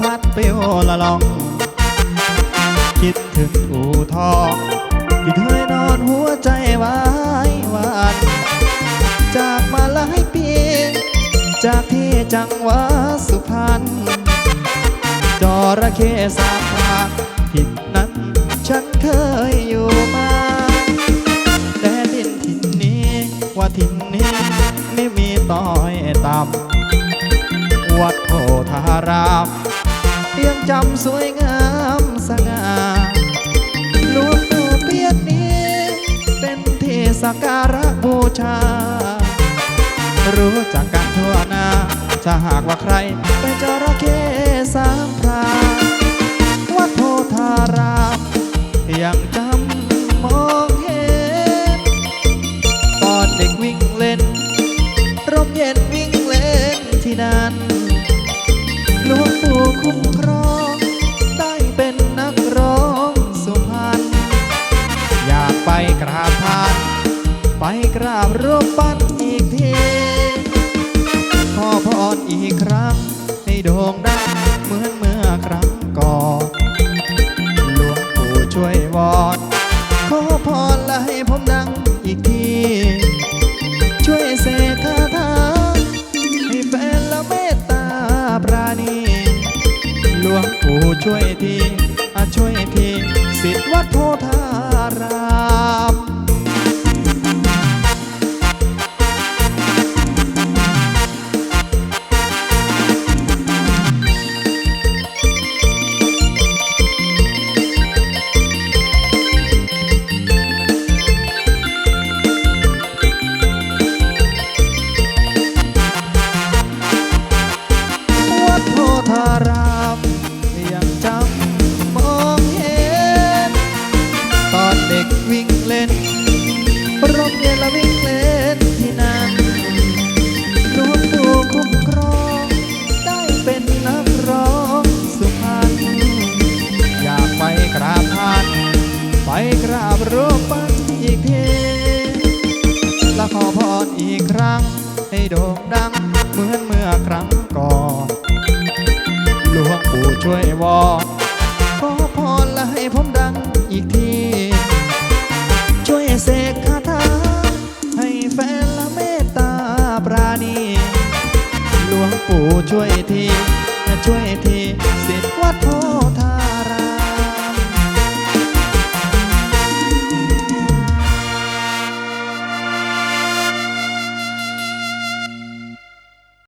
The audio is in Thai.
พัดเปียวละลอง คิดถึงอู่ทองที่เคยนอนหัวใจวายวานจากมาหลายปี จากที่จังหวัดสุพรรณจระเข้สาบาทิ่นนั้นฉันเคยอยู่มา แต่ดินทิ่นนี้ว่าทิ่นนี้ไม่มีต้อยต่ำวัดโพธาราม จำสวยงามสง่าหลวงปู่เปียกนี้ เป็นที่สักการะบูชา รู้จักกันทั่วหน้าถ้าหากว่าใครไปจระเข้สามพรานวัดโพธารามยังจำมองเห็น ตอนเด็กวิ่งเล่นร่มเย็นวิ่งเล่นที่นั่น หลวงปู่คุ้มครอง ได้เป็นนักร้องสุพรรณอยากไปกราบท่าน ไปกราบรูปปั้นอีกที ขอพรอีกครั้งให้โด่งดัง ช่วยทีช่วยทีสิทธิวัดโพธาราม ให้โด่งดัง เหมือนเมื่อครั้งก่อนหลวงปู่ช่วยวอกขอพรและให้ผมดังอีกที ช่วยเสกคาถาให้แฟนละเมตตาปราณี หลวงปู่ช่วยที